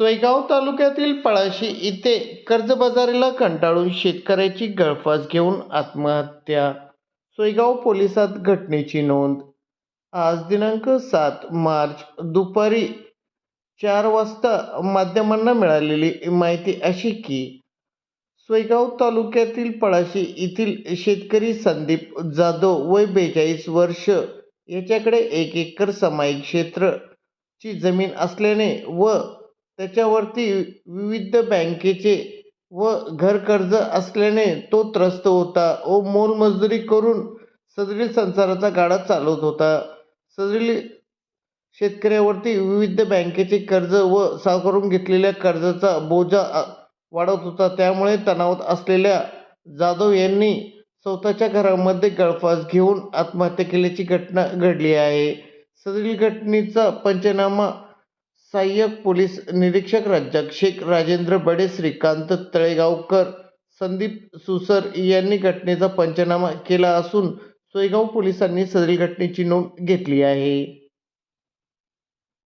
सोयगाव तालुक्यातील पळाशी इथे कर्जबाजारीला कंटाळून शेतकऱ्याची गळफास घेऊन आत्महत्या. सोयगाव पोलिसात घटनेची नोंद. आज दिनांक सात मार्च दुपारी चार वाजता माध्यमांना मिळालेली माहिती अशी की सोयगाव तालुक्यातील पळाशी येथील शेतकरी संदीप जाधव वय बेचाळीस वर्ष याच्याकडे एक एकर सामायिक क्षेत्रची जमीन असल्याने व त्याच्यावरती विविध बँकेचे व घर कर्ज असल्याने तो त्रस्त होता व मोलमजुरी करून सदरील संसाराचा गाडा चालवत होता. सदरील शेतकऱ्यावरती विविध बँकेचे कर्ज व सावकारून घेतलेल्या कर्जाचा बोजा वाढवत वाढत होता. त्यामुळे तणावात असलेल्या जाधव यांनी स्वतःच्या घरामध्ये गळफास घेऊन आत्महत्या केल्याची घटना घडली आहे. सदरील घटनेचा पंचनामा सहाय्यक पोलीस निरीक्षक रज्जाक शेख राजेंद्र बडे श्रीकांत तळेगावकर संदीप सुसर यांनी घटनेचा पंचनामा केला असून सोयगाव पोलिसांनी सदरील घटनेची नोंद घेतली आहे.